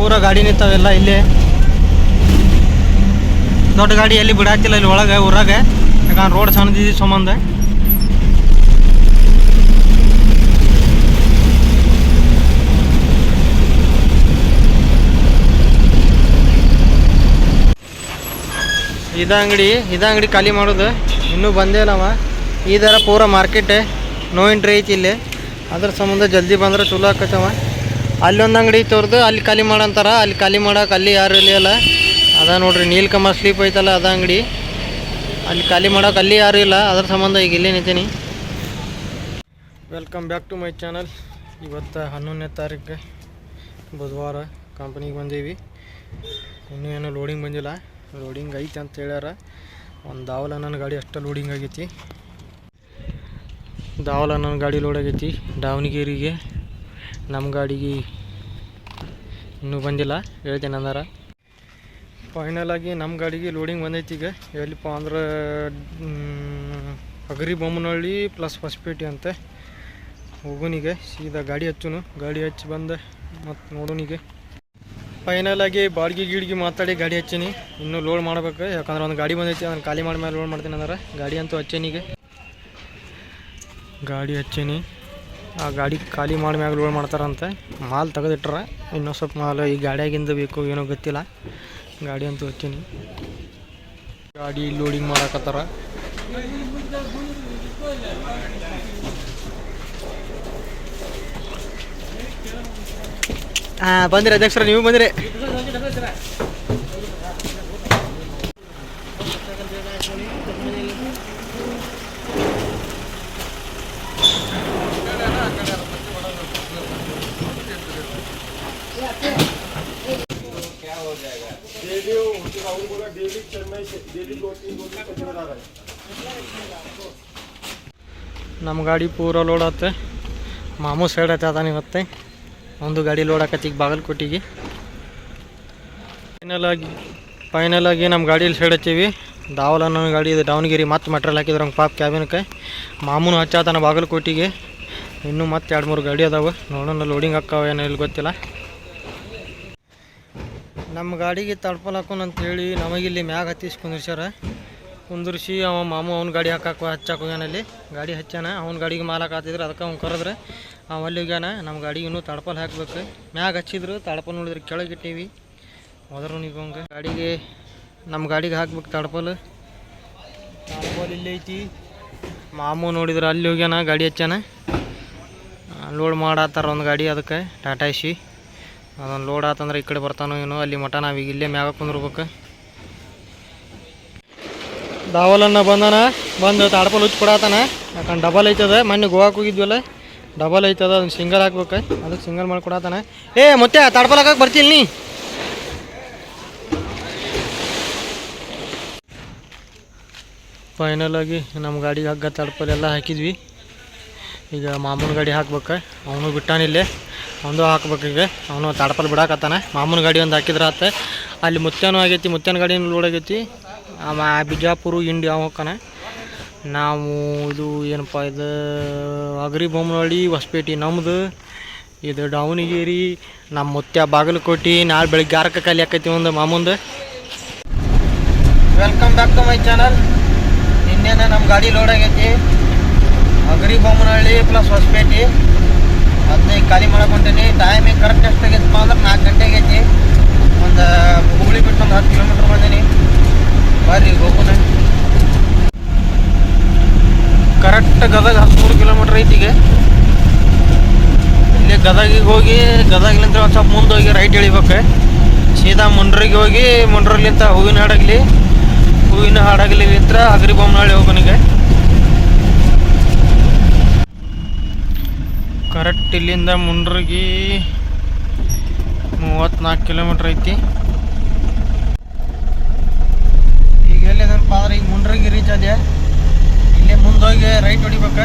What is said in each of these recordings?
ಪೂರ ಗಾಡಿ ನಿಂತಾವೆಲ್ಲ ಇಲ್ಲಿ. ದೊಡ್ಡ ಗಾಡಿ ಎಲ್ಲಿ ಬಿಡಾಕಿಲ್ಲ ಇಲ್ಲಿ ಒಳಗೆ, ಊರಾಗ. ಯಾಕಂದ್ರೆ ರೋಡ್ ಸಣ್ಣದಿದ್ದು ಸಂಬಂಧ. ಇದ ಅಂಗಡಿ ಇದ ಅಂಗಡಿ ಖಾಲಿ ಮಾಡೋದು. ಇನ್ನೂ ಬಂದೇ ಇಲ್ಲವ ಈ ಥರ ಪೂರ ಮಾರ್ಕೆಟ್ ನೋ ಎಂಟ್ರಿ ಐತಿ ಇಲ್ಲಿ. ಅದ್ರ ಸಂಬಂಧ ಜಲ್ದಿ ಬಂದ್ರೆ ಚಲೋ ಆಕತ್ತವ. ಅಲ್ಲಿ ಒಂದು ಅಂಗಡಿ ತೋರ್ದು ಅಲ್ಲಿ ಖಾಲಿ ಮಾಡಂತಾರ ಅಲ್ಲಿ ಖಾಲಿ ಮಾಡಕ್ಕೆ ಅಲ್ಲಿ ಯಾರು ಇಲ್ಲ ಅದ ನೋಡ್ರಿ ನೀಲ್ಕಮ್ಮ ಸ್ಲೀಪ್ ಐತಲ್ಲ ಅದ ಅಂಗಡಿ. ಅಲ್ಲಿ ಖಾಲಿ ಮಾಡಕ್ಕೆ ಅಲ್ಲಿ ಯಾರು ಇಲ್ಲ. ಅದ್ರ ಸಂಬಂಧ ಈಗ ಇಲ್ಲಿ ನಿಂತೀನಿ. Welcome back to my channel ಇವತ್ತು ಹನ್ನೊಂದನೇ ತಾರೀಕು ಬುಧವಾರ ಕಂಪ್ನಿಗೆ ಬಂದೀವಿ. ಇನ್ನೂ ಏನೋ ಲೋಡಿಂಗ್ ಬಂದಿಲ್ಲ. ಲೋಡಿಂಗ್ ಐತೆ ಅಂತ ಹೇಳ್ಯಾರ. ಒಂದು ದಾವಲ ನನ್ನ ಗಾಡಿ ಅಷ್ಟು ಲೋಡಿಂಗ್ ಆಗೈತಿ. ದಾವಲ ನನ್ನ ಗಾಡಿ ಲೋಡ್ ಆಗೈತಿ. ದಾವಣಗೆರೆಗೆ ನಮ್ಮ ಗಾಡಿಗೆ ಇನ್ನೂ ಬಂದಿಲ್ಲ. ಹೇಳ್ತೇನೆ ಅಂದಾರ ಫೈನಲ್ ಆಗಿ ನಮ್ಮ ಗಾಡಿಗೆ ಲೋಡಿಂಗ್ ಬಂದೈತಿ ಈಗ. ಎಲ್ಲಿಪ್ಪ ಅಂದ್ರೆ ಅಗ್ರಿ ಬೊಮ್ಮನಹಳ್ಳಿ ಪ್ಲಸ್ ಹೊಸಪೇಟೆ ಅಂತ ಹೋಗೋನಿಗೆ ಸೀದಾ ಗಾಡಿ ಹಚ್ಚುನು. ಗಾಡಿ ಹಚ್ಚಿ ಬಂದ ಮತ್ತು ನೋಡೋನಿಗೆ ಫೈನಲ್ ಆಗಿ ಬಾಡಿಗೆ ಗೀಡಿಗೆ ಮಾತಾಡಿ ಗಾಡಿ ಹಚ್ಚೀನಿ. ಇನ್ನೂ ಲೋಡ್ ಮಾಡ್ಬೇಕು. ಯಾಕಂದ್ರೆ ಒಂದು ಗಾಡಿ ಬಂದೈತಿ, ಅದನ್ನು ಖಾಲಿ ಮಾಡಿ ಮೇಲೆ ಲೋಡ್ ಮಾಡ್ತೀನಿ ಅಂದ್ರೆ ಗಾಡಿ ಅಂತೂ ಹಚ್ಚೇನಿಗೆ ಗಾಡಿ ಹಚ್ಚೀನಿ. ಆ ಗಾಡಿ ಖಾಲಿ ಮಾಡಿ ಮ್ಯಾಗ ಲೋಡ್ ಮಾಡ್ತಾರಂತೆ. ಮಾಲ್ ತೆಗೆದಿಟ್ರ ಇನ್ನೂ ಸ್ವಲ್ಪ ಮಾಲ್ ಈ ಗಾಡಿಯಾಗಿಂದ ಬೇಕು ಏನೋ ಗೊತ್ತಿಲ್ಲ. ಗಾಡಿ ಅಂತ ಹೋಗ್ತೀನಿ ಗಾಡಿ ಲೋಡಿಂಗ್ ಮಾಡಕತ್ತಾರ. ಹಾಂ ಬಂದಿರಿ ಅಧ್ಯಕ್ಷರ, ನೀವು ಬಂದಿರಿ. ನಮ್ಮ ಗಾಡಿ ಪೂರ ಲೋಡ್ ಆತ. ಮಾಮೂ ಸೈಡ್ ಐತೆ ಅದಾನ ಇವತ್ತೆ. ಒಂದು ಗಾಡಿ ಲೋಡ್ ಆಕತ್ತೀಗ ಬಾಗಲಕೋಟಿಗೆ. ಫೈನಲ್ ಆಗಿ ಫೈನಲ್ ಆಗಿ ನಮ್ಮ ಗಾಡಿಯಲ್ಲಿ ಸೈಡ್ ಹಚ್ಚೀವಿ. ದಾವಲ ನನ್ನ ಗಾಡಿ ಇದೆ ದಾವಣಗೆರೆ ಮತ್ತೆ ಮೆಟ್ರಲ್ ಹಾಕಿದ್ರು ಹಂಗೆ ಪಾಪ್ ಕ್ಯಾಬಿನ್ಕ ಮಾಮೂನು ಹಚ್ಚಾತನ ಬಾಗಲಕೋಟಿಗೆ. ಇನ್ನೂ ಮತ್ತೆ ಎರಡು ಮೂರು ಗಾಡಿ ಅದಾವೆ. ನೋಡೋಣ ಲೋಡಿಂಗ್ ಹಾಕಾವ ಏನೋ ಇಲ್ಲಿ ಗೊತ್ತಿಲ್ಲ. ನಮ್ಮ ಗಾಡಿಗೆ ತಡ್ಪಲ್ ಹಾಕೋಣ ಅಂತೇಳಿ ನಮಗಿಲ್ಲಿ ಮ್ಯಾಗ ಹತ್ತಿಸಿ ಕುಂದಿರ್ಸ್ಯಾರ. ಕುಂದಿರ್ಸಿ ಅವ ಮಾಮು ಅವ್ನ ಗಾಡಿ ಹಾಕಾಕ ಹಚ್ಚಾಕ ಹೋಗ್ಯಾನಲ್ಲಿ ಗಾಡಿ ಹಚ್ಚಾನ ಅವ್ನ ಗಾಡಿಗೆ ಮಾಲಕ್ ಹಾತಿದ್ರು ಅದಕ್ಕೆ ಅವ್ನು ಕರೆದ್ರೆ ಅವ ಅಲ್ಲಿ ಹೋಗ್ಯಾನ. ನಮ್ಮ ಗಾಡಿಗೆ ಇನ್ನೂ ತಡಪಲ್ ಹಾಕ್ಬೇಕು. ಮ್ಯಾಗ ಹಚ್ಚಿದ್ರು, ತಡಪಲ್ ನೋಡಿದ್ರೆ, ಕೆಳಗೆ ಇಟ್ಟೀವಿ. ಹೋದ್ರು ಗಾಡಿಗೆ ನಮ್ಮ ಗಾಡಿಗೆ ಹಾಕ್ಬೇಕು ತಡಪಲ್. ತಡಪಲ್ ಇಲ್ಲಿ ಐತಿ. ಮಾಮು ನೋಡಿದ್ರೆ, ಅಲ್ಲಿ ಹೋಗ್ಯಾನ, ಗಾಡಿ ಹಚ್ಚಾನ ಲೋಡ್ ಮಾಡತ್ತಾರ ಒಂದು ಗಾಡಿ ಅದಕ್ಕೆ, ಟಾಟಾ ಇಸಿ ಅದೊಂದು ಲೋಡ್ ಆತಂದ್ರೆ ಈ ಕಡೆ ಬರ್ತಾನೋ ಏನೋ, ಅಲ್ಲಿ ಮಟ ನಾವೀಗ ಇಲ್ಲೇ ಮ್ಯಾಗ ಕುಂದಿರ್ಬೇಕು. ದಾವಲನ್ನ ಬಂದಾನ, ಬಂದು ತಾಡ್ಪಲ್ ಹುಚ್ಚಿ ಕೊಡತಾನ. ಯಾಕಂದ್ರೆ ಡಬಲ್ ಐತದ, ಮೊನ್ನೆ ಗೋವಾಕ್ಕೆ ಹೋಗಿದ್ವಲ್ಲ. ಡಬಲ್ ಐತದ, ಅದನ್ನ ಸಿಂಗಲ್ ಹಾಕ್ಬೇಕು. ಅದಕ್ಕೆ ಸಿಂಗಲ್ ಮಾಡಿ ಕೊಡತಾನ. ಏ ಮತ್ತೆ ತಾಡ್ಪಲ್ ಹಾಕಕ್ಕೆ ಬರ್ತಿಲ್ಲ ನೀ? ಫೈನಲ್ ಆಗಿ ನಮ್ಮ ಗಾಡಿಗೆ ಹಗ್ಗ ತಡ್ಪಲ್ ಎಲ್ಲ ಹಾಕಿದ್ವಿ. ಈಗ ಮಾಮೂನ್ ಗಾಡಿ ಹಾಕ್ಬೇಕು. ಅವನು ಬಿಟ್ಟಾನಿಲ್ಲೇ ಅವನು ಹಾಕ್ಬೇಕು ಈಗ. ಅವನು ತಡಪಲ್ ಬಿಡಾಕತ್ತಾನೆ. ಮಾಮೂನ್ ಗಾಡಿ ಒಂದು ಹಾಕಿದ್ರೆ ಆತ. ಅಲ್ಲಿ ಮುತ್ಯಾನು ಆಗೈತಿ ಮುತ್ಯಾನ ಗಾಡಿನೂ ಲೋಡ್ ಆಗೈತಿ. ಅವ ಬಿಜಾಪುರ, ಇಂಡಿಯಾ ಹೋಗ್ತಾನ ನಾವು ಇದು ಏನಪ್ಪ, ಇದು ಅಗ್ರಿ ಬೊಮ್ಮನಹಳ್ಳಿ, ಹೊಸಪೇಟೆ ನಮ್ಮದು ಇದು ದಾವಣಗೆರೆ, ನಮ್ಮ ಮುತ್ಯ ಬಾಗಲಕೋಟೆ, ನಾಳೆ ಬೆಳಗ್ಗೆ ಆರಕ್ಕೆ ಖಾಲಿ ಆಕೈತಿ ಒಂದು ಮಾಮೂಂದು. Welcome back to my channel ನಿನ್ನೆನ ನಮ್ಮ ಗಾಡಿ ಲೋಡ್ ಆಗೈತಿ. ಅಗ್ರಿ ಬೊಮ್ಮನಹಳ್ಳಿ ಪ್ಲಸ್ ಹೊಸಪೇಟೆ. ಈಗ ಖಾಲಿ ಮಾಡ್ಕೊಂತೀನಿ. ಟೈಮಿಂಗ್ ಕರೆಕ್ಟ್ ಎಷ್ಟು ಆಗೈತಪ್ಪ ಅಂದ್ರೆ ನಾಲ್ಕು ಗಂಟೆ ಆಗೈತಿ. ಒಂದು ಹುಬ್ಬಳ್ಳಿ ಬಿಟ್ಟು ಒಂದು ಹತ್ತು ಕಿಲೋಮೀಟ್ರ್ ಬಂದೀನಿ. ಬರ್ರಿ ಹೋಗೋಣ ಕರೆಕ್ಟ್ ಗದಗ ಹದಿಮೂರು ಕಿಲೋಮೀಟ್ರ್ ಐತಿ ಈಗ ಇಲ್ಲಿ ಗದಗಿಗೆ ಹೋಗಿ, ಗದಗಲಿಂದ ಒಂದು ಸ್ವಲ್ಪ ಮುಂದೆ ಹೋಗಿ ರೈಟ್ ಇಳಿಬೇಕು ಸೀದಾ ಮುಂಡ್ರಿಗೆ ಹೋಗಿ, ಮುಂಡ್ರಲ್ಲಿಂದ ಹೂವಿನ ಹಾಡಾಗಲಿ, ಹೂವಿನ ಹಾಡಾಗ್ಲಿಂತ್ರ ಅಗರಿ ಬೊಮ್ಮನಹಳ್ಳಿ ಹೋಗೋನಿಗೆ ಕರೆಕ್ಟ್ ಇಲ್ಲಿಂದ ಮುಂಡ್ರಿಗೆ ಮೂವತ್ತ್ನಾಲ್ಕು ಕಿಲೋಮೀಟ್ರ್ ಐತಿ. ಅಂದ್ರೆ ಈಗ ಮುಂಡ್ರಿಗೆ ರೀಚ್ ಆದ್ಯಾ? ಇಲ್ಲೇ ಮುಂದೋಗಿ ರೈಟ್ ಹೊಡಿಬೇಕ?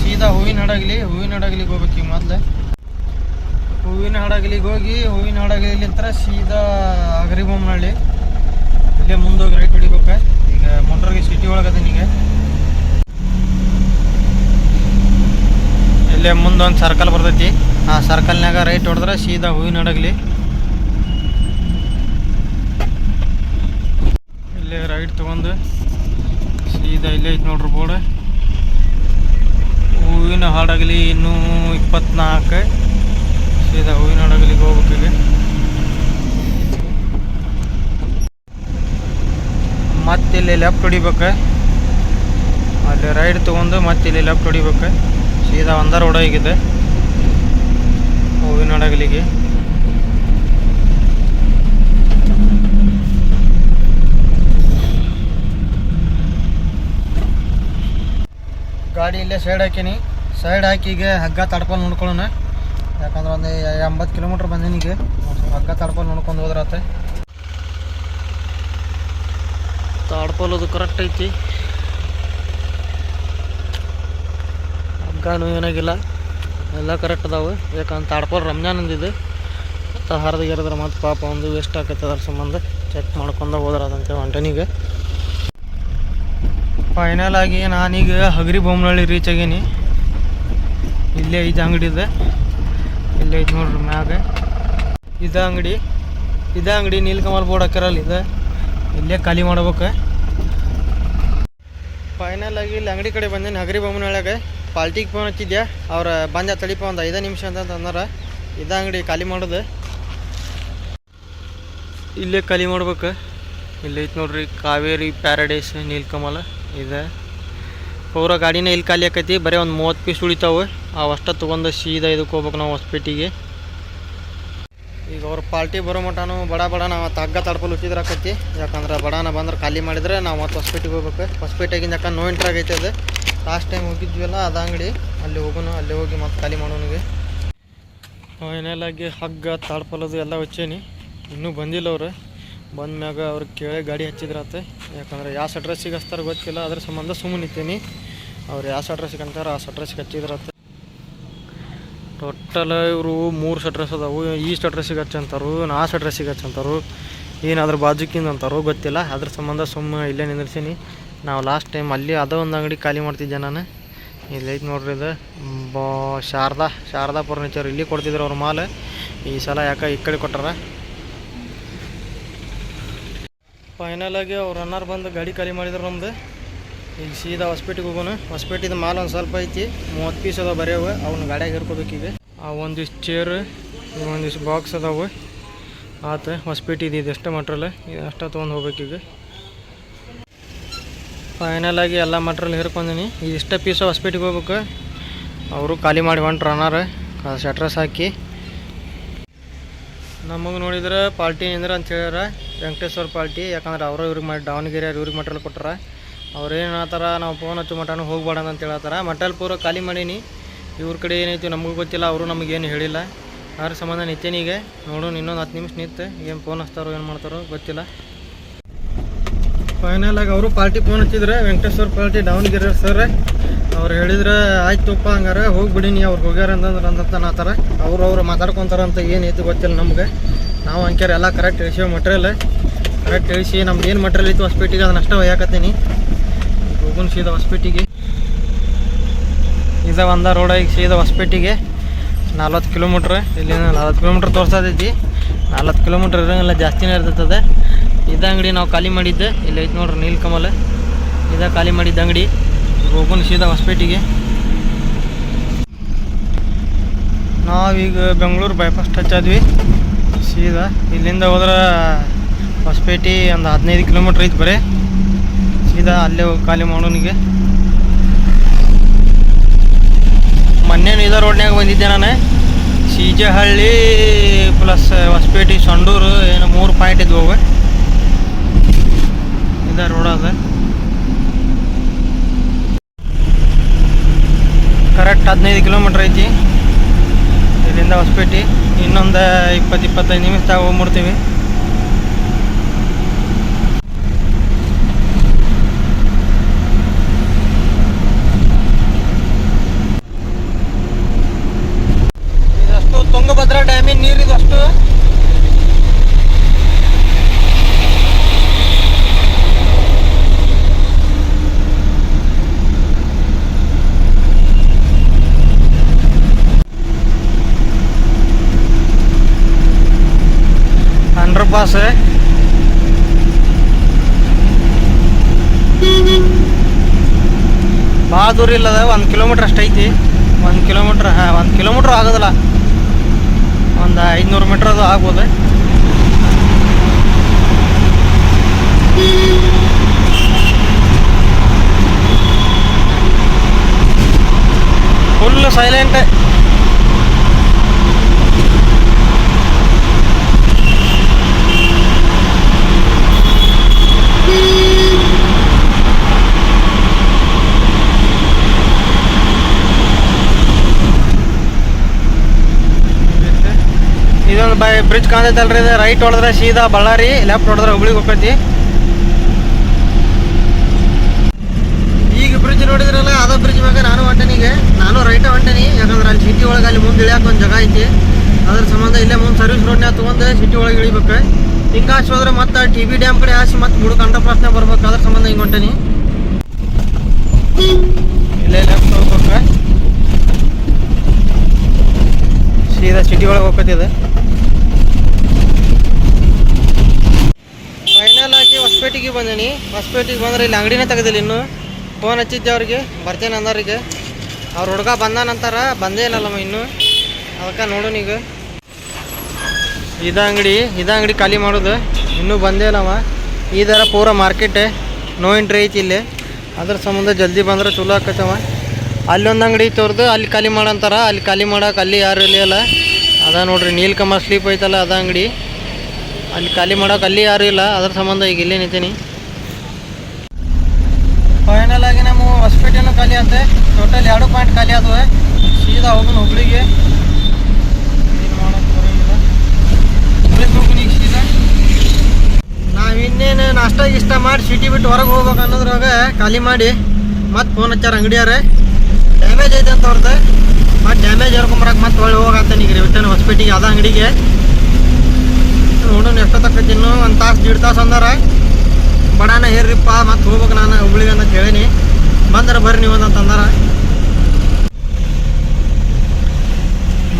ಸೀದಾ ಹೂವಿನ ಹಡಗಲಿ, ಹೂವಿನ ಹಡಗಲಿಗೆ ಹೋಗ್ಬೇಕು ಈಗ ಮೊದ್ಲು. ಹೂವಿನ ಹಡಗಲಿಗೆ ಹೋಗಿ, ಹೂವಿನ ಹಡಗಲಿಂತ್ರ ಸೀದಾ ಅಗರಿಬೊಮ್ಮನಹಳ್ಳಿ ಇಲ್ಲೇ ಮುಂದೋಗಿ ರೈಟ್ ಹೊಡಿಬೇಕ? ಈಗ ಮುಂಡ್ರಿಗೆ ಸಿಟಿ ಈಗ? ಇಲ್ಲೇ ಮುಂದೊಂದು ಸರ್ಕಲ್ ಬರ್ತೈತಿ. ಆ ಸರ್ಕಲ್ನಾಗ ರೈಟ್ ಹೊಡೆದ್ರೆ ಸೀದಾ ಹೂವಿನ ಹಡಗಲಿ. ಇಲ್ಲೇ ರೈಟ್ ತೊಗೊಂಡು ಸೀದಾ ಇಲ್ಲೇ ಐತೆ ನೋಡ್ರಿ ಬೋರ್ಡ್. ಹೂವಿನ ಹಾಡಾಗಲಿ ಇನ್ನೂ ಇಪ್ಪತ್ನಾಲ್ಕು. ಸೀದಾ ಹೂವಿನ ಹಡಗಲಿಗೆ ಹೋಗ್ಬೇಕಿಲ್ಲಿ ಮತ್ತೆ ಇಲ್ಲಿ ಲೆಫ್ಟ್ ಹೊಡಿಬೇಕು. ಅಲ್ಲಿ ರೈಡ್ ತೊಗೊಂಡು ಮತ್ತೆ ಇಲ್ಲಿ ಲೆಫ್ಟ್ ಹೊಡಿಬೇಕು. ಸೀದಾ ಒಂದರ ಹೊಡೆಯಾಗಿದೆ ಹೂವಿನ ಹಡಗಲಿಗೆ. ಗಾಡಿ ಇಲ್ಲೇ ಸೈಡ್ ಹಾಕೀನಿ. ಸೈಡ್ ಹಾಕಿ ಈಗ ಹಗ್ಗ ತಡ್ಕೊಂಡು ನೋಡ್ಕೊಳ್ಳೋಣ. ಯಾಕಂದ್ರೆ ಒಂದು ಎಂಬತ್ತು ಕಿಲೋಮೀಟ್ರ್ ಬಂದೀನಿ ಈಗ. ಹಗ್ಗ ತಡ್ಕೊಂಡು ನೋಡ್ಕೊಂಡು ಹೋದ್ರತ್ತೆ ತಾಡ್ಪಲ್ ಅದು ಕರೆಕ್ಟ್ ಐತಿ. ಹಗ್ಗನೂ ಏನಾಗಿಲ್ಲ. ಎಲ್ಲ ಕರೆಕ್ಟ್ ಅದಾವೆ. ಯಾಕಂದ್ರೆ ತಾಡ್ಪೋಲ್ ರಂಜಾನ್ ಅಂದಿದ್ದು ಮತ್ತು ಹರಿದು ಗೆರೆದ್ರೆ ಮತ್ತು ಪಾಪ ಒಂದು ವೇಸ್ಟ್ ಆಕೈತೆ ಅದ್ರ ಸಂಬಂಧ. ಚೆಕ್ ಮಾಡ್ಕೊಂಡು ಹೋದ್ರದಂತೆ ಹೊಂಟನಿಗೆ ಫೈನಲ್ ಆಗಿ ನಾನೀಗ ಹಗರಿ ಬೊಮ್ಮನಹಳ್ಳಿ ರೀಚ್ ಆಗೀನಿ. ಇಲ್ಲೇ ಐದು ಅಂಗಡಿ ಇದೆ. ಇಲ್ಲೇ ಐತೆ ನೋಡ್ರಿ ಮ್ಯಾಗ. ಇದ ಅಂಗಡಿ ಇದ ಅಂಗಡಿ ನೀಲ್ಕಮಲ್ ಬೋರ್ಡ್ ಹಾಕಿರಲ್ಲ ಇದೆ. ಇಲ್ಲೇ ಖಾಲಿ ಮಾಡ್ಬೇಕು. ಫೈನಲ್ ಆಗಿ ಇಲ್ಲಿ ಅಂಗಡಿ ಕಡೆ ಬಂದೇನೆ ಹಗರಿ ಬೊಮ್ಮನಹಳ್ಳಿಗೆ ಪಾಲ್ಟಿಗೆ ಫೋನ್ ಹಚ್ಚಿದ್ಯಾ? ಅವ್ರ ಬಂದ ತಳಿಪ ಒಂದು ಐದು ನಿಮಿಷ ಅಂತ ಅಂದಾರ. ಇದ ಅಂಗಡಿ ಖಾಲಿ ಮಾಡೋದು. ಇಲ್ಲೇ ಖಾಲಿ ಮಾಡ್ಬೇಕು. ಇಲ್ಲಿ ಐತೆ ನೋಡ್ರಿ ಕಾವೇರಿ, ಪ್ಯಾರಡೈಸ್, ನೀಲ್ಕಮಲ. ಇದೆ. ಪೌರ ಗಾಡಿನ ಇಲ್ಲಿ ಖಾಲಿ ಆಕೈತಿ. ಬರೀ ಒಂದು ಮೂವತ್ತು ಪೀಸ್ ಉಳಿತಾವೆ. ಆ ಅಷ್ಟ ತೊಗೊಂಡು ಸೀದಾ ಇದಕ್ಕೆ ಹೋಗ್ಬೇಕು ನಾವು ಹೊಸ್ಪೇಟಿಗೆ ಈಗ ಅವ್ರ ಪಾರ್ಟಿ ಬರೋ ಮಟನು ಬಡ ಬಡ, ನಾವು ತಗ್ಗ ತಡ್ಪಲ್ ಉಚಿದ್ರೆ ಆಕೈತಿ. ಯಾಕಂದ್ರೆ ಬಡನ ಬಂದ್ರೆ ಖಾಲಿ ಮಾಡಿದ್ರೆ ನಾವು ಮತ್ತೆ ಹೊಸ್ಪೇಟಿಗೆ ಹೋಗ್ಬೇಕು. ಹೊಸಪೇಟೆಗಿಂದ ಯಾಕಂದ್ರೆ ನೋ ಎಂಟ್ರ್ ಆಗೈತೆ ಅದು. ಲಾಸ್ಟ್ ಟೈಮ್ ಹೋಗಿದ್ವಲ್ಲ, ಅದು ಅಂಗಡಿ. ಅಲ್ಲಿ ಹೋಗೋಣ ಅಲ್ಲಿ ಹೋಗಿ ಮತ್ತೆ ಖಾಲಿ ಮಾಡೋನಿಗೆ. ಫೈನಲ್ ಆಗಿ ಹಗ್ಗ ತಾಡ್ಪಲದು ಎಲ್ಲ ಹಚ್ಚೇನಿ ಇನ್ನೂ ಬಂದಿಲ್ಲ ಅವ್ರು. ಬಂದ ಮ್ಯಾಗ ಅವ್ರಿಗೆ ಕೇಳಿ ಗಾಡಿ ಹಚ್ಚಿದ್ರತ್ತೆ ಯಾಕಂದ್ರೆ ಯಾವ ಅಡ್ರೆಸ್ಸಿಗೆ ಹಚ್ತಾರೆ ಗೊತ್ತಿಲ್ಲ, ಅದ್ರ ಸಂಬಂಧ ಸುಮ್ಮನೆ ನಿಂತೀನಿ ಅವ್ರು ಯಾವ ಅಡ್ರೆಸ್ಸಿಗೆ ಅಂತಾರೆ ಆ ಅಡ್ರೆಸ್ಸಿಗೆ ಹಚ್ಚಿದ್ರತ್ತೆ ಟೋಟಲ್ ಇವರು ಮೂರು ಅಡ್ರೆಸ್ ಅದಾವು. ಈಸ್ಟ್ ಅಡ್ರೆಸ್ಸಿಗೆ ಹಚ್ಚಂತಾರು ನಾಸ್ ಅಡ್ರೆಸ್ಸಿಗೆ ಹಚ್ಚಂತಾರು ಏನಾದರೂ ಬಾಜುಕಿಂದ ಅಂತಾರೋ ಗೊತ್ತಿಲ್ಲ. ಅದ್ರ ಸಂಬಂಧ ಸುಮ್ಮ ಇಲ್ಲೇ ನಿಂದಿರ್ಸೀನಿ ನಾವು ಲಾಸ್ಟ್ ಟೈಮ್ ಅಲ್ಲಿ ಅದ ಒಂದು ಅಂಗಡಿ ಖಾಲಿ ಮಾಡ್ತಿದ್ದೆ ನಾನು. ಇಲ್ಲಿ ಐತೆ ನೋಡ್ರಿ ಇದು. ಬಾ, ಶಾರದಾ ಶಾರದಾ ಫರ್ನಿಚರ್ ಇಲ್ಲಿ ಕೊಡ್ತಿದ್ರು ಅವ್ರ ಮಾಲ್. ಈ ಸಲ ಯಾಕೆ ಈ ಕಡೆ ಕೊಟ್ಟಾರ? ಫೈನಲ್ ಆಗಿ ಅವ್ರು ರನ್ನರ್ ಬಂದು ಗಾಡಿ ಖಾಲಿ ಮಾಡಿದ್ರು ನಮ್ದು. ಈಗ ಸೀದಾ ಹೊಸ್ಪೇಟೆಗೆ ಹೋಗೋಣ. ಹೊಸ್ಪೇಟಿದ ಮಾಲ್ ಒಂದು ಸ್ವಲ್ಪ ಐತಿ. ಮೂವತ್ತು ಪೀಸ್ ಅದಾವ ಬರೆಯವು ಅವ್ನ ಗಾಡಿಯಾಗ ಹಿಡ್ಕೋಬೇಕೀಗ ಆ ಒಂದಿಷ್ಟು ಚೇರ್ ಒಂದಿಷ್ಟು ಬಾಕ್ಸ್ ಅದಾವೆ. ಆತ ಹೊಸ್ಪೇಟೆ ಇದು ಅಷ್ಟೇ ಮಟ್ರಲ್ ಇದು ಅಷ್ಟೇ ತೊಗೊಂಡು ಹೋಗ್ಬೇಕೀಗ ಫೈನಲ್ ಆಗಿ ಎಲ್ಲ ಮಟ್ರಲ್ ಹಿರ್ಕೊಂದಿನಿ ಇಷ್ಟೇ ಪೀಸ್ ಹೊಸ್ಪೇಟೆಗೆ ಹೋಗ್ಬೇಕು. ಅವರು ಖಾಲಿ ಮಾಡಿ ಹೊಂಟ್ರು ರನ್ನರ್ ಶಟ್ರಸ್ ಹಾಕಿ. ನಮಗೆ ನೋಡಿದ್ರೆ ಪಾರ್ಟಿ ನಿಂದ್ರ ಅಂತ ಹೇಳ್ಯಾರ. ವೆಂಕಟೇಶ್ವರ ಪಾರ್ಟಿ ಯಾಕಂದ್ರೆ ಅವರು ಇವ್ರಿಗೆ ಮಾಡಿ ದಾವಣಗೆರೆ ಇವ್ರಿಗೆ ಕೊಟ್ಟಾರ. ಅವ್ರು ಏನು ಹೇಳ್ತಾರ, ನಾವು ಫೋನ್ ಹಚ್ಚು ಮಟನೂ ಹೋಗ್ಬೇಡ ಅಂತ ಹೇಳ್ತಾರೆ. ಮಟಲ್ ಪೂರ ಖಾಲಿ ಮಾಡೀನಿ. ಇವ್ರ ಕಡೆ ಏನೈತಿ ನಮಗೂ ಗೊತ್ತಿಲ್ಲ, ಅವರು ನಮಗೇನು ಹೇಳಿಲ್ಲ. ಅದ್ರ ಸಂಬಂಧ ನಿತ್ಯನಿಗೆ ನೋಡೋಣ ಇನ್ನೊಂದು ಹತ್ತು ನಿಮಿಷ ನಿಂತು ಏನು ಫೋನ್ ಹಚ್ತಾರೋ, ಏನು ಮಾಡ್ತಾರೋ ಗೊತ್ತಿಲ್ಲ. ಫೈನಲ್ ಆಗಿ ಅವರು ಪಾರ್ಟಿ ಫೋನ್ ಹಚ್ಚಿದ್ರೆ, ವೆಂಕಟೇಶ್ವರ ಪಾರ್ಟಿ ದಾವಣಗೆರೆ ಸರ್, ಅವ್ರು ಹೇಳಿದ್ರೆ, ಆಯ್ತುಪ್ಪ, ಹಂಗಾರೆ ಹೋಗ್ಬಿಡಿ ನೀ ಅವ್ರು ಹೋಗ್ಯಾರ ಅಂತಂದ್ರೆ ಅಂತ ನಾತಾರ ಅವ್ರು ಅವ್ರು ಮಾತಾಡ್ಕೊತಾರಂತ ಏನೈತಿ ಗೊತ್ತಿಲ್ಲ ನಮ್ಗೆ. ನಾವು ಅಂಕ್ಯಾರ ಎಲ್ಲ ಕರೆಕ್ಟ್ ರಿಸೀವ್ ಮಟ್ರಿಯಲ್ ಕರೆಕ್ಟ್ ಇಳಿಸಿ ನಮ್ದು ಏನು ಮಟ್ರಲ್ ಇತ್ತು ಹೊಸ್ಪೇಟಿಗೆ ಅದನ್ನ ಅಷ್ಟೇ ಒಯ್ಯಾಕತ್ತೀನಿ. ಹೋಗುನ್ ಸೀದಾ ಹೊಸ್ಪೇಟಿಗೆ ಇದ ಒಂದ ರೋಡ ಈಗ ಸೀದಾ ಹೊಸ್ಪೇಟಿಗೆ ನಲ್ವತ್ತು ಕಿಲೋಮೀಟ್ರ್ ಇಲ್ಲಿ ನಲ್ವತ್ತು ಕಿಲೋಮೀಟ್ರ್ ತೋರ್ಸತೈತಿ. ನಲ್ವತ್ತು ಕಿಲೋಮೀಟ್ರ್ ಇರೋಂಗಿಲ್ಲ ಜಾಸ್ತಿನೇ ಇರ್ತದೆ. ಇದ ಅಂಗಡಿ ನಾವು ಖಾಲಿ ಮಾಡಿದ್ದೆ, ಇಲ್ಲಿ ಐತೆ ನೋಡ್ರಿ ನೀಲ್ಕಮಲ್ ಇದ ಖಾಲಿ ಮಾಡಿದ್ದ ಅಂಗಡಿ ಹೋಗುನ್ ಸೀದಾ ಹೊಸಪೇಟೆಗೆ ನಾವೀಗ ಬೆಂಗಳೂರು ಬೈಪಾಸ್ ಟಚ್ ಆದ್ವಿ. ಸೀದಾ ಇಲ್ಲಿಂದ ಹೋದ್ರೆ ಹೊಸಪೇಟೆ ಒಂದು ಹದಿನೈದು ಕಿಲೋಮೀಟ್ರ್ ಐತೆ ಬರೀ. ಸೀದಾ ಅಲ್ಲೇ ಖಾಲಿ ಮಾಡೋನಿಗೆ. ಮೊನ್ನೆ ಇದೇ ರೋಡ್ನಾಗ ಬಂದಿದ್ದೆ ನಾನು. ಸೀಜೆಹಳ್ಳಿ ಪ್ಲಸ್ ಹೊಸಪೇಟೆ, ಸಂಡೂರು ಏನು ಮೂರು ಪಾಯಿಂಟ್ ಇದ್ವು ಹೋಗ ಇದ ರೋಡ್ ಅದ. ಕರೆಕ್ಟ್ ಹದಿನೈದು ಕಿಲೋಮೀಟ್ರ್ ಐತಿ. ಇಲ್ಲಿಂದ ಹೊಸಪೇಟೆ. ಇನ್ನೊಂದು ಇಪ್ಪತ್ತು, ಇಪ್ಪತ್ತೈದು ನಿಮಿಷದಾಗ ಹೋಗ್ಬಿಡ್ತೀವಿ ಅಂಡರ್ಪಾಸ್ ಭಾಳ ದೂರ ಇಲ್ಲದ, ಒಂದು ಕಿಲೋಮೀಟ್ರ್ ಅಷ್ಟೈತಿ ಒಂದು ಕಿಲೋಮೀಟ್ರ್ ಹಾಂ, ಒಂದು ಕಿಲೋಮೀಟ್ರ್ ಆಗೋದಿಲ್ಲ. ಒಂದು ಐದುನೂರು ಮೀಟ್ರ್ ಅದು ಆಗ್ಬೋದು. ಫುಲ್ ಸೈಲೆಂಟ್ ಬ್ರಿಡ್ಜ್ ಕಾಣತೈತಲ್ರಿ ಇದು? ರೈಟ್ ಹೊಡೆದ್ರೆ ಸೀದಾ ಬಳ್ಳಾರಿ ಲೆಫ್ಟ್ ಹೊಡೆದ್ರೆ ಹುಬ್ಳಿಗೆ ಹೋಗ್ತೈತಿ. ಈಗ ಬ್ರಿಡ್ಜ್ ನೋಡಿದ್ರಲ್ಲ, ಅದ ಬ್ರಿಡ್ಜ್ ಮ್ಯಾಗ ನಾನು ಹೊಂಟನಿಗೆ ನಾನು ರೈಟ್ ಹೊಂಟನಿ, ಯಾಕಂದ್ರೆ ಅಲ್ಲಿ ಸಿಟಿ ಒಳಗೆ ಅಲ್ಲಿ ಮುಂದೆ ಇಳಿಯಕ್ಕೆ ಒಂದು ಜಾಗ ಐತಿ. ಅದ್ರ ಸಂಬಂಧ ಇಲ್ಲೇ ಮುಂದೆ ಸರ್ವಿಸ್ ರೋಡ್ನ್ಯಾಗ ತೊಗೊಂಡು ಸಿಟಿ ಒಳಗೆ ಇಳಿಬೇಕು. ಹಿಂಗೆ ಹಾಸಿ ಹೋದ್ರೆ ಮತ್ತೆ ಟಿ ಬಿ ಡ್ಯಾಮ್ ಕಡೆ ಹಾಸಿ ಮತ್ತೆ ಮುಡುಕ ಅಂಡರ್ ಪಾಸ್ನಾಗ ಬರ್ಬೇಕು. ಅದ್ರ ಸಂಬಂಧ ಹಿಂಗೆ ಹೊಂಟನಿ. ಇಲ್ಲೇ ಲೆಫ್ಟ್ ಹೋಗ್ಬೇಕು. ಸೀದಾ ಸಿಟಿ ಒಳಗೆ ಹೋಗ್ತೈತಿ ಫೈನಲ್ ಆಗಿ ಹೊಸಪೇಟೆಗೆ ಬಂದೀನಿ ಹೊಸಪೇಟೆಗೆ ಬಂದ್ರೆ ಇಲ್ಲಿ ಅಂಗಡಿನೇ ತೆಗೆದಿಲ್ಲ ಇನ್ನು. ಫೋನ್ ಹಚ್ಚಿದ್ದೆ ಅವ್ರಿಗೆ, ಬರ್ತೇನೆ ಅಂದವ್ರಿಗೆ ಅವ್ರ ಹುಡುಗ ಬಂದಾನಂತಾರ ಬಂದೇ ಇಲ್ಲಲ್ಲಮ್ಮ ಇನ್ನು. ಅದಕ್ಕೆ ನೋಡೋಣ ಈಗ. ಇದ ಅಂಗಡಿ ಇದ ಅಂಗಡಿ ಖಾಲಿ ಮಾಡೋದು. ಇನ್ನೂ ಬಂದೇ ಇಲ್ಲವ. ಈ ಥರ ಪೂರ ಮಾರ್ಕೆಟ್ ನೋ ಎಂಟ್ರಿ ಐತಿ ಇಲ್ಲಿ. ಅದ್ರ ಸಂಬಂಧ ಜಲ್ದಿ ಬಂದ್ರೆ ಚಲೋ ಆಕತ್ತವ. ಅಲ್ಲೊಂದು ಅಂಗಡಿ ತೋರ್ದು, ಅಲ್ಲಿ ಖಾಲಿ ಮಾಡಂತಾರ. ಅಲ್ಲಿ ಖಾಲಿ ಮಾಡೋಕೆ ಅಲ್ಲಿ ಯಾರು ಇಲ್ಲ ಅದ ನೋಡ್ರಿ, ನೀಲ್ಕಮ್ಮ ಸ್ಲೀಪ್ ಐತಲ್ಲ ಅದ ಅಂಗಡಿ. ಅಲ್ಲಿ ಖಾಲಿ ಮಾಡೋಕೆ ಅಲ್ಲಿ ಯಾರು ಇಲ್ಲ. ಅದ್ರ ಸಂಬಂಧ ಈಗ ಇಲ್ಲೇ ನಿಂತೀನಿ. ಫೈನಲ್ ಆಗಿ ನಮ್ಮ ಹೊಸಪೇಟೆನೂ ಖಾಲಿ ಅಂತೆ. ಟೋಟಲ್ ಎರಡು ಪಾಯಿಂಟ್ ಖಾಲಿ ಆದವು. ಸೀದಾ ಹೋಗೋಣ ಹುಬ್ಳಿಗೆ. ನಾವಿನ್ನೇನು ನಾವು ಇನ್ನೇನು ನಾಷ್ಟ ಇಷ್ಟ ಮಾಡಿ ಸಿಟಿ ಬಿಟ್ಟು ಹೊರಗೆ ಹೋಗ್ಬೇಕು ಅನ್ನೋದ್ರಾಗ ಖಾಲಿ ಮಾಡಿ. ಮತ್ತೆ ಫೋನ್ ಹಚ್ಚಾರ ಅಂಗಡಿಯಾರ ಡ್ಯಾಮೇಜ್ ಐತೆ ಅಂತ ಅವ್ರದ್ದು ಮತ್ತೆ ಡ್ಯಾಮೇಜ್ ಹೇಳ್ಕೊಂಬರಕ್ಕೆ ಮತ್ತೆ ಒಳ್ಳೆ ಹೋಗಂತ ಈಗ ರಿಟರ್ನ್ ಹೊಸಪೇಟೆಗೆ ಅದ ಅಂಗಡಿಗೆ ನೋಡೋಣ ಎಷ್ಟೊತ್ತಕ್ಕೈತಿ ಇನ್ನು ಒಂದು ತಾಸು ದೀಡ್ ತಾಸು ಅಂದಾರ ಬಡಾನ ಹೇರ್ರಿಪ್ಪ ಮತ್ತೆ ಹೋಗ್ಬೇಕು ನಾನು, ಹುಬ್ಳಿಗೆ ಅಂತ ಹೇಳೀನಿ ಬಂದ್ರೆ ಬರ್ರಿ ನೀವು ಅಂತ ಅಂದಾರ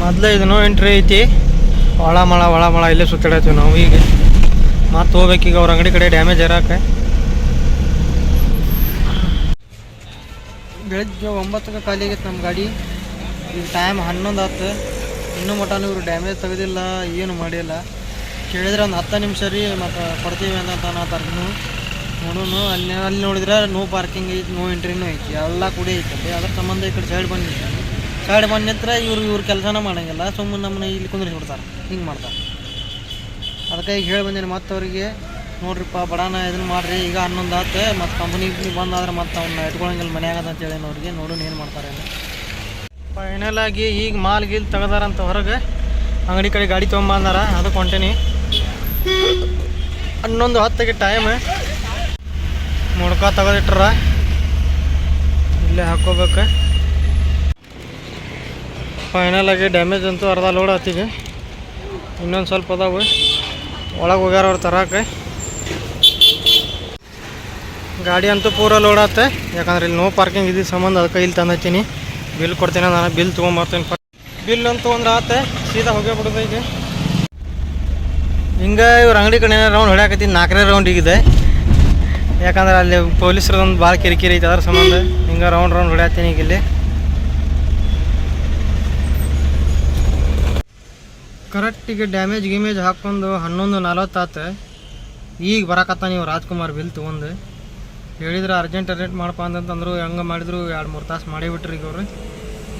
ಮೊದಲೇ ಇದನ್ನು ಎಂಟ್ರಿ ಐತಿ. ಒಳ ಮಳ ಒಳ ಮಳ, ಇಲ್ಲೇ ಸುತ್ತಾಡತ್ತೀವಿ ನಾವು ಈಗ. ಮತ್ತೆ ಹೋಗ್ಬೇಕೀಗ ಅವ್ರ ಅಂಗಡಿ ಕಡೆ ಡ್ಯಾಮೇಜ್ ಇರೋಕೆ. ಬೆಳಗ್ಗೆ ಒಂಬತ್ತಕ್ಕೆ ಖಾಲಿ ಆಗೈತೆ ನಮ್ಮ ಗಾಡಿ. ಈಗ ಟೈಮ್ ಹನ್ನೊಂದು ಆತು. ಇನ್ನೂ ಮಟನು ಇವರು ಡ್ಯಾಮೇಜ್ ತೆಗೆದಿಲ್ಲ, ಏನು ಮಾಡಿಲ್ಲ. ಕೇಳಿದ್ರೆ ಒಂದು ಹತ್ತು ನಿಮಿಷ ರೀ, ಮತ್ತು ಕೊಡ್ತೀವಿ ಅಂತ ಅನ್ನತ್ತಾರ ನೋಡೋನು, ಅಲ್ಲಿ ಅಲ್ಲಿ ನೋಡಿದ್ರೆ ನೋ ಪಾರ್ಕಿಂಗ್ ಐತಿ ನೋ ಎಂಟ್ರಿನೂ ಐತಿ, ಎಲ್ಲ ಕೂಡಿ ಐತಿ. ಅದ್ರ ಸಂಬಂಧ ಈ ಕಡೆ ಸೈಡ್ ಬಂದು ಸೈಡ್ ಬಂದು ನಂತರ ಇವ್ರು, ಇವ್ರ ಕೆಲಸನ ಮಾಡಂಗಿಲ್ಲ ಸುಮ್ಮನೆ ನಮ್ಮನ್ನ ಇಲ್ಲಿ ಕುಂದ್ರಿಸಿ ಬಿಡ್ತಾರೆ ಹಿಂಗೆ ಮಾಡ್ತಾರೆ. ಅದಕ್ಕೆ ಈಗ ಹೇಳಿ ಬಂದೇನೆ ಮತ್ತೆ ಅವರಿಗೆ ನೋಡ್ರಿಪ್ಪ ಬಡಾನ ಇದನ್ನ ಮಾಡಿರಿ, ಈಗ ಹನ್ನೊಂದು ಆತು, ಮತ್ತು ಕಂಪ್ನಿ ಬಂದಾದ್ರೆ ಮತ್ತೆ ಅವನ್ನ ಇಟ್ಕೊಳಂಗಿಲ್ಲ ಅಂತ ಅಂತೇಳಿ ಅವ್ರಿಗೆ ನೋಡೋಣ ಏನು ಮಾಡ್ತಾರೆ ಫೈನಲ್ ಆಗಿ ಈಗ ಮಾಲ್ ಗೀಲ್ ತೆಗ್ದಾರಂತ ಹೊರಗೆ, ಅಂಗಡಿ ಕಡೆ ಗಾಡಿ ತೊಗೊಂಬಂದಾರ ಅದಕ್ಕೆ ಹೊಂಟೇನಿ. ಹನ್ನೊಂದು ಹತ್ತಿಗೆ ಟೈಮ್ ಮುಡ್ಕ ತೆಗೆದಿಟ್ರ. ಇಲ್ಲೇ ಹಾಕೋಬೇಕು. ಫೈನಲ್ ಆಗಿ ಡ್ಯಾಮೇಜ್ ಅಂತೂ ಅರ್ಧ ಲೋಡ್ ಆತಿಗೆ. ಇನ್ನೊಂದು ಸ್ವಲ್ಪ ಅದಾವೆ. ಒಳಗೆ ಹೋಗ್ಯಾರ ಅವ್ರು ತರಕ್ಕೆ ಗಾಡಿ ಅಂತೂ ಪೂರ ಲೋಡ್ ಆತೆ. ಯಾಕಂದ್ರೆ ಇಲ್ಲಿ ನೋ ಪಾರ್ಕಿಂಗ್ ಇದ್ದ ಸಂಬಂಧ ಅದಕ್ಕೆ ಇಲ್ಲಿ ತಂದತೀನಿ ಬಿಲ್ ಕೊಡ್ತೀನಿ ನಾನು ಬಿಲ್ ತೊಗೊಂಬರ್ತೀನಿ. ಬಿಲ್ ಅಂತ ತೊಗೊಂಡ್ರೆ ಆತೆ. ಸೀದಾ ಹೋಗೇ ಈಗ. ಹಿಂಗೆ ಇವ್ರ ಅಂಗಡಿ ಕಡೆ ರೌಂಡ್ ಹೊಡ್ಯಾಕತ್ತೀನಿ ನಾಲ್ಕನೇ ರೌಂಡ್ ಈಗಿದೆ. ಯಾಕಂದ್ರೆ ಅಲ್ಲಿ ಪೊಲೀಸರದೊಂದು ಭಾಳ ಕಿರಿಕಿರಿ ಐತೆ, ಅದ್ರ ಸಂಬಂಧ ಹಿಂಗೆ ರೌಂಡ್ ರೌಂಡ್ ಹೊಡ್ಯಾತೀನಿ ಈಗ ಇಲ್ಲಿ. ಕರೆಕ್ಟಿಗೆ ಡ್ಯಾಮೇಜ್ ಗಿಮೇಜ್ ಹಾಕೊಂಡು ಹನ್ನೊಂದು ನಲವತ್ತಾತ. ಈಗ ಬರಕತ್ತ ನೀವು ರಾಜ್ಕುಮಾರ್ ಬಿಲ್ ತೊಗೊಂಡು. ಹೇಳಿದ್ರೆ ಅರ್ಜೆಂಟ್ ಅರ್ಜೆಂಟ್ ಮಾಡಪ್ಪ ಅಂತಂದ್ರು ಹೆಂಗೆ ಮಾಡಿದ್ರು ಎರಡು ಮೂರು ತಾಸು ಮಾಡಿಬಿಟ್ರಿ ಈಗ ಅವ್ರು.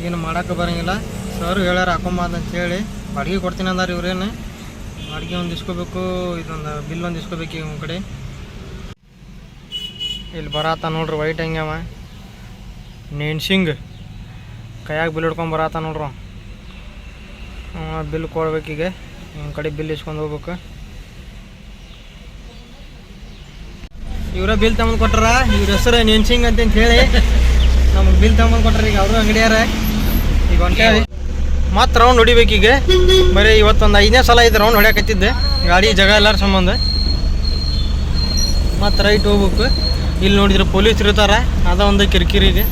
ಏನು ಮಾಡೋಕೆ ಬರೋಂಗಿಲ್ಲ. ಸರ್ ಹೇಳ್ಯಾರ, ಹಾಕೊಂಬ ಅಂತ ಹೇಳಿ ಬಾಡಿಗೆ ಕೊಡ್ತೀನಿ ಅಂದ್ರೆ ಇವ್ರೇನು. ಬಾಡಿಗೆ ಒಂದು ಇಸ್ಕೋಬೇಕು, ಇದೊಂದು ಬಿಲ್ ಒಂದು ಇಸ್ಕೋಬೇಕು ಇವ್ ಕಡೆ. ಇಲ್ಲಿ ಬರಾತ ನೋಡ್ರಿ ವೈಟ್ ಹಂಗ್ಯಾವ ನೆನ್ಸಿಂಗ್ ಕೈಯಾಗ ಬಿಲ್ ಹಿಡ್ಕೊಂಡ್ ಬರಾತ ನೋಡ್ರಿ. ಬಿಲ್ ಕೊಡ್ಬೇಕೀಗ ಇವ್ನ ಕಡೆ ಬಿಲ್ ಇಸ್ಕೊಂಡು ಹೋಗ್ಬೇಕು. ಇವರ ಬಿಲ್ ತಗೊಂಡ್ ಕೊಟ್ರ ಇವ್ರ ಹೆಸರು ನೆನ್ಸಿಂಗ್ ಅಂತ ಹೇಳಿ. ನಮ್ಗೆ ಬಿಲ್ ತಗೊಂಡ್ ಕೊಟ್ರ ಈಗ ಅವರು ಅಂಗಡಿಯಾರ ಈಗ ಹೊಂಟೇವಿ ಮತ್ತೆ ರೌಂಡ್ ಹೊಡಿಬೇಕೀಗ ಬರೀ ಇವತ್ತೊಂದು ಐದನೇ ಸಲ ಐದು ರೌಂಡ್ ಹೊಡ್ಯಾಕತ್ತಿದ್ದೆ. ಗಾಡಿ, ಜಾಗ ಎಲ್ಲರ ಸಂಬಂಧ. ಮತ್ತೆ ರೈಟ್ ಹೋಗ್ಬೇಕು. ಇಲ್ಲಿ ನೋಡಿದ್ರೆ ಪೊಲೀಸ್ ಇರ್ತಾರೆ. ಅದ ಒಂದು ಕಿರಿಕಿರಿಗೆ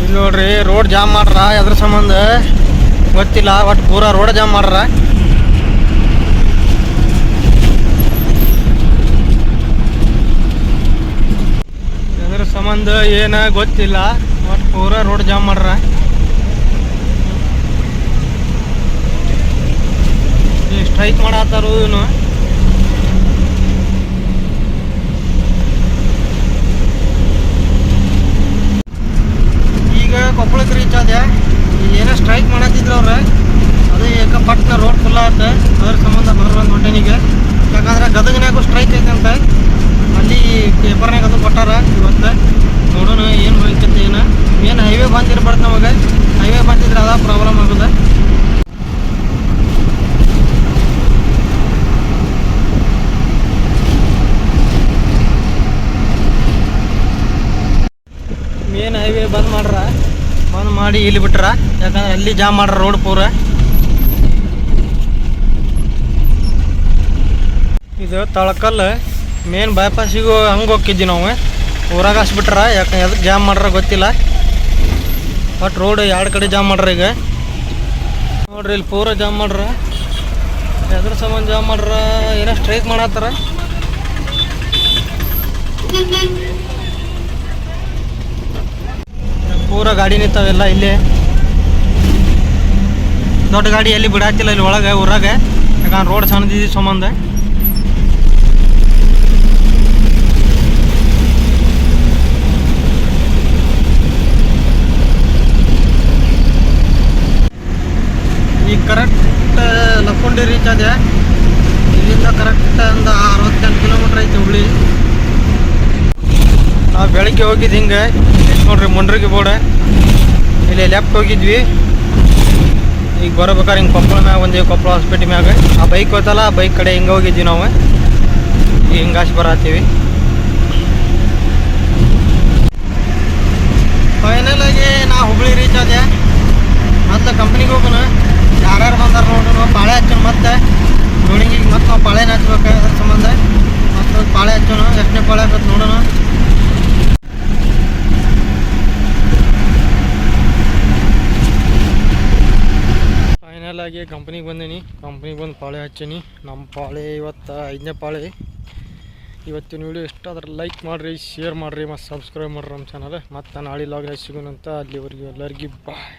ಇಲ್ಲಿ ನೋಡ್ರಿ ರೋಡ್ ಜಾಮ್ ಮಾಡ್ರ. ಅದ್ರ ಸಂಬಂಧ? ಗೊತ್ತಿಲ್ಲ ಒಟ್ಟು ಪೂರಾ ರೋಡ್ ಜಾಮ್ ಮಾಡ್ರ. ಅದ್ರ ಸಂಬಂಧ ಏನ ಗೊತ್ತಿಲ್ಲ ಒಟ್ಟು ಪೂರ ರೋಡ್ ಜಾಮ್ ಮಾಡ್ರ ಈ ಸ್ಟ್ರೈಕ್ ಮಾಡತ್ತಾರು ಇವನು. ಈಗ ಕೊಪ್ಪಳಕ್ಕೆ ರೀಚ್ ಆದೆ. ಏನೇ ಸ್ಟ್ರೈಕ್ ಮಾಡತ್ತಿದ್ರು ಅವ್ರೆ. ಅದು ಯಾಕೆ ಪಟ್ಟನ ರೋಡ್ ಫುಲ್ ಆತ. ಅದ್ರ ಸಂಬಂಧ ಬರೋದು ಹೊಟ್ಟೆನಿಗೆ ಯಾಕಂದ್ರೆ ಗದಗನಾಗೂ ಸ್ಟ್ರೈಕ್ ಐತಂತ ಅಲ್ಲಿ ಪೇಪರ್ನಾಗ ಅದು ಕೊಟ್ಟಾರ ಇವತ್ತು ನೋಡೋಣ ಏನು ಹೋಯ್ತಂತ ಏನು ಏನು ಹೈವೇ ಬಂದಿರ್ಬಾರ್ದು ನಮಗೆ ಹೈವೇ ಬಂದಿದ್ರೆ ಅದ ಪ್ರಾಬ್ಲಮ್ ಆಗೋದ ಮೇನ್ ಹೈವೇ ಬಂದ್ ಮಾಡ್ರ ಬಂದ್ ಮಾಡಿ ಇಲ್ಲಿ ಬಿಟ್ರ? ಯಾಕಂದ್ರೆ ಅಲ್ಲಿ ಜಾಮ್ ಮಾಡ್ರ ರೋಡ್ ಪೂರ. ಇದು ತಳಕಲ್ ಮೇನ್ ಬೈಪಾಸಿಗೂ ಹಂಗೆ ಹೋಗಿದ್ವಿ ನಾವು. ಊರಾಗ ಬಿಟ್ರ, ಯಾಕೆ ಎದಕ್ಕೆ ಜಾಮ್ ಮಾಡ್ರ ಗೊತ್ತಿಲ್ಲ. ಬಟ್ ರೋಡ್ ಎರಡು ಕಡೆ ಜಾಮ್ ಮಾಡ್ರ ಈಗ. ನೋಡ್ರಿ, ಇಲ್ಲಿ ಪೂರ ಜಾಮ್ ಮಾಡ್ರ. ಎದ್ರ ಸಂಬಂಧ ಜಾಮ್ ಮಾಡ್ರ, ಏನೋ ಸ್ಟ್ರೈಕ್ ಮಾಡತ್ತಾರ. ಪೂರ ಗಾಡಿ ನಿಂತಾವೆಲ್ಲ ಇಲ್ಲಿ. ದೊಡ್ಡ ಗಾಡಿ ಎಲ್ಲಿ ಬಿಡಾತಿಲ್ಲ ಇಲ್ಲಿ ಒಳಗೆ, ಊರಾಗ. ಯಾಕಂದ್ರೆ ರೋಡ್ ಸಣ್ಣದಿದ್ದು ಸಂಬಂಧ. ಈಗ ಕರೆಕ್ಟ್, ಲಕ್ಕೊಂಡಿ ರೀಚ್ ಆದೆ. ಇಲ್ಲಿಂದ ಕರೆಕ್ಟ್ ಒಂದು ಅರವತ್ತೆಂಟು ಕಿಲೋಮೀಟ್ರ್ ಐತೆ ಹುಬ್ಳಿ. ನಾವು ಬೆಳಗ್ಗೆ ಹೋಗಿದ್ದು ಹಿಂಗೆ. ನೋಡ್ರಿ, ಮುಂಡ್ರಿಗೆ ಬೋರ್ಡ್. ಇಲ್ಲಿ ಲೆಫ್ಟ್ ಹೋಗಿದ್ವಿ. ಈಗ ಬರಬೇಕಾದ್ರೆ ಹಿಂಗೆ ಕೊಪ್ಪಳ ಮ್ಯಾಗ ಒಂದು ಕೊಪ್ಪಳ ಹಾಸ್ಪಿಟಲ್ ಮ್ಯಾಗ. ಆ ಬೈಕ್ ಹೋಯ್ತಲ್ಲ ಆ ಬೈಕ್ ಕಡೆ ಹಿಂಗೆ ಹೋಗಿದ್ವಿ ನಾವು. ಈಗ ಹಿಂಗಾಸಿ ಬರತ್ತೀವಿ. ಫೈನಲ್ ಆಗಿ ನಾ ಹುಬ್ಳಿ ರೀಚ್ ಆದೆ. ಮತ್ತೆ ಕಂಪ್ನಿಗೆ ಹೋಗೋಣ ಯಾರ್ಯಾರು ಬಂದಾರ ನೋಡೋಣ ಪಾಳೆ ಹಚ್ಚೋಣ ಮತ್ತೆ. ನೋಡಿಂಗಿಗೆ ಮತ್ತೆ ನಾವು ಪಾಳೆನ ಹಚ್ಬೇಕು ಅದ್ರ ಸಂಬಂಧ. ಮತ್ತೆ ಪಾಳೆ ಹಚ್ಚೋಣ ಎಷ್ಟನೇ ಪಾಳೆ ಹಾಕತ್ ನೋಡೋಣ ಫೈನಲ್ ಆಗಿ ಕಂಪ್ನಿಗೆ ಬಂದೀನಿ. ಕಂಪ್ನಿಗೆ ಬಂದು ಪಾಳೆ ಹಚ್ಚೀನಿ. ನಮ್ಮ ಪಾಳೆ ಇವತ್ತು ಐದನೇ ಪಾಳೆ. ಇವತ್ತಿನ ವೀಡಿಯೋ ಎಷ್ಟು ಅದ್ರ ಲೈಕ್ ಮಾಡಿರಿ ಶೇರ್ ಮಾಡಿರಿ ಮತ್ತು ಸಬ್ಸ್ಕ್ರೈಬ್ ಮಾಡಿರಿ ನಮ್ಮ ಚಾನಲ್ ಮತ್ತು ನಾಳೆ ಲಾಗ್ ಸಿಗೋಣಂತ ಅಲ್ಲಿವರೆಗೂ ಎಲ್ಲರಿಗೂ ಬಾಯ್